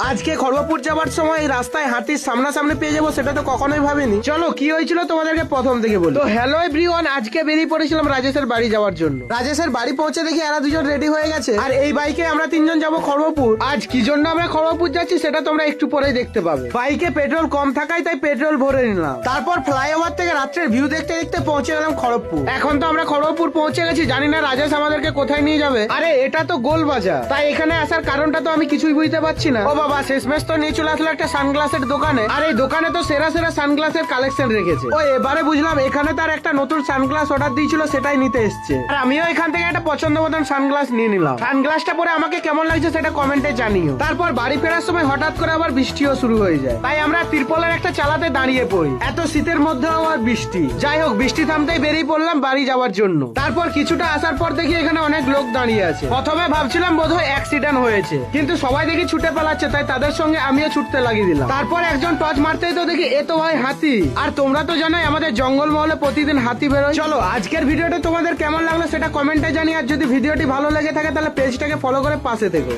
আজকে খড়গপুর যাওয়ার সময় রাস্তায় হাতির সামনাসামনি পেয়ে যাব, সেটা তো কখনোই ভাবিনি। চলো, কি হয়েছিল তোমাদেরকে প্রথম থেকে বলি। তো হ্যালো এভরিওয়ান আজকে বেরিয়ে পড়েছিলাম রাজেশের বাড়ি যাওয়ার জন্য। রাজেশের বাড়ি পৌঁছে দেখি এরা দুজন রেডি হয়ে গেছে। আর এই বাইকে আমরা তিনজন যাব খড়গপুর। আজ কি জন্য আমরা খড়গপুর যাচ্ছি সেটা তোমরা একটু পরেই দেখতে পাবে। বাইকে পেট্রোল কম থাকায় তাই পেট্রোল ভরে নিলাম। তারপর ফ্লাইওভার থেকে রাত্রের ভিউ দেখতে দেখতে পৌঁছে গেলাম খড়গপুর। এখন তো আমরা খড়গপুর পৌঁছে গেছি, জানি না রাজেশ আমাদেরকে কোথায় নিয়ে যাবে। আরে, এটা তো গোল বাজার তাই এখানে আসার কারণটা তো আমি কিছুই বুঝতে পারছি না। বাবা, শেষমেশ তো নিয়ে চলে আসলো একটা সানগ্লাসের দোকানে। আর এই দোকানে তো সেরা সেরা সানগ্লাসের কালেকশন রেখেছে। ও, এবারে বুঝলাম, এখানে তার একটা নতুন সানগ্লাস অর্ডার দিয়েছিল, সেটাই নিতে এসছে। আর আমিও এখান থেকে একটা পছন্দ মতন সানগ্লাস নিয়ে নিলাম। সানগ্লাসটা পরে আমাকে কেমন লাগছে সেটা কমেন্টে জানিও। তারপর বাড়ি ফেরার সময় হঠাৎ করে আবার বৃষ্টিও শুরু হয়ে যায়। তাই আমরা তিরপলের একটা চালাতে দাঁড়িয়ে পড়ি। এত শীতের মধ্যে আবার বৃষ্টি। যাই হোক, বৃষ্টি থামতেই বেরিয়ে পড়লাম বাড়ি যাওয়ার জন্য। তারপর কিছুটা আসার পর দেখি এখানে অনেক লোক দাঁড়িয়ে আছে। প্রথমে ভাবছিলাম বোধহয় অ্যাক্সিডেন্ট হয়েছে। কিন্তু সবাই দেখি ছুটে পালাচ্ছে তাই তাদের সঙ্গে আমিও ছুটতে লাগিয়ে দিলাম। তারপর একজন টর্চ মারতেই তো দেখি এ তো ভাই হাতি। আর তোমরা তো জানোই আমাদের জঙ্গল মহলে প্রতিদিন হাতি বেরোয়। চলো, আজকের ভিডিওটা তোমাদের কেমন লাগল সেটা কমেন্টে জানি আর যদি ভিডিওটি ভালো লেগে থাকে তাহলে পেজটাকে ফলো করে পাশে থেকো।